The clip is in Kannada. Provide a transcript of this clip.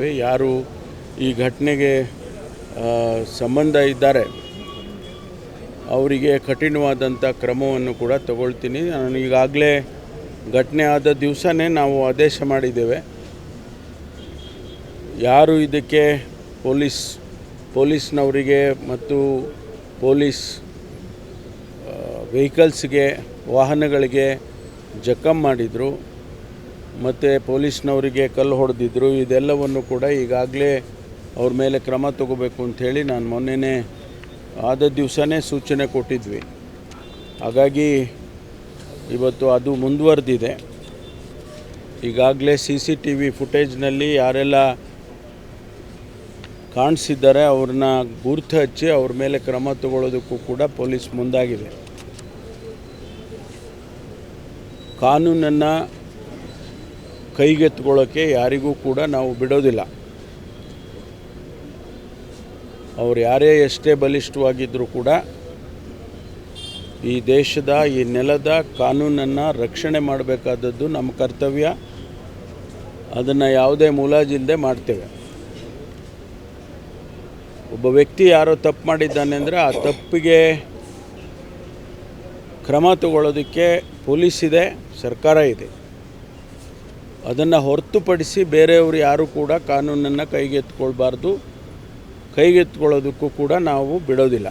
ಯಾರು ಈ ಘಟನೆಗೆ ಸಂಬಂಧ ಇದ್ದಾರೆ, ಅವರಿಗೆ ಕಠಿಣವಾದಂಥ ಕ್ರಮವನ್ನು ಕೂಡ ತಗೊಳ್ತೀನಿ. ನಾನು ಈಗಾಗಲೇ ಘಟನೆ ಆದ ದಿವಸನೇ ನಾವು ಆದೇಶ ಮಾಡಿದ್ದೇವೆ. ಯಾರು ಇದಕ್ಕೆ ಪೊಲೀಸ್, ಪೊಲೀಸ್ನವರಿಗೆ ಮತ್ತು ಪೊಲೀಸ್ ವೆಹಿಕಲ್ಸ್ಗೆ, ವಾಹನಗಳಿಗೆ ಜಖಂ ಮಾಡಿದರು. ಮತ್ತು ಪೊಲೀಸ್ನವರಿಗೆ ಕಲ್ಲು ಹೊಡೆದಿದ್ದರು ಇದೆಲ್ಲವನ್ನು ಕೂಡ ಈಗಾಗಲೇ ಅವ್ರ ಮೇಲೆ ಕ್ರಮ ತಗೋಬೇಕು ಅಂಥೇಳಿ ನಾನು ಮೊನ್ನೆನೇ ಆದ ದಿವಸನೇ ಸೂಚನೆ ಕೊಟ್ಟಿದ್ವಿ. ಹಾಗಾಗಿ ಇವತ್ತು ಅದು ಮುಂದುವರೆದಿದೆ. ಈಗಾಗಲೇ ಸಿ ಸಿ ಟಿ ವಿ ಫುಟೇಜ್ನಲ್ಲಿ ಯಾರೆಲ್ಲ ಕಾಣಿಸಿದ್ದಾರೆ ಅವ್ರನ್ನ ಗುರುತು ಹಚ್ಚಿ ಅವ್ರ ಮೇಲೆ ಕ್ರಮ ತಗೊಳ್ಳೋದಕ್ಕೂ ಕೂಡ ಪೊಲೀಸ್ ಮುಂದಾಗಿದೆ. ಕಾನೂನನ್ನು ಕೈಗೆತ್ಕೊಳ್ಳೋಕ್ಕೆ ಯಾರಿಗೂ ಕೂಡ ನಾವು ಬಿಡೋದಿಲ್ಲ. ಅವ್ರು ಯಾರೇ ಎಷ್ಟೇ ಬಲಿಷ್ಠವಾಗಿದ್ದರೂ ಕೂಡ ಈ ದೇಶದ, ಈ ನೆಲದ ಕಾನೂನನ್ನು ರಕ್ಷಣೆ ಮಾಡಬೇಕಾದದ್ದು ನಮ್ಮ ಕರ್ತವ್ಯ. ಅದನ್ನು ಯಾವುದೇ ಮುಲಾಜಿಲ್ಲದೆ ಮಾಡ್ತೇವೆ. ಒಬ್ಬ ವ್ಯಕ್ತಿ ಯಾರೋ ತಪ್ಪು ಮಾಡಿದ್ದಾನೆ ಅಂದರೆ ಆ ತಪ್ಪಿಗೆ ಕ್ರಮ ತಗೊಳ್ಳೋದಕ್ಕೆ ಪೊಲೀಸ್ ಇದೆ, ಸರ್ಕಾರ ಇದೆ. ಅದನ್ನು ಹೊರತುಪಡಿಸಿ ಬೇರೆಯವರು ಯಾರೂ ಕೂಡ ಕಾನೂನನ್ನು ಕೈಗೆತ್ಕೊಳ್ಬಾರ್ದು ಕೈಗೆತ್ಕೊಳ್ಳೋದಕ್ಕೂ ಕೂಡ ನಾವು ಬಿಡೋದಿಲ್ಲ.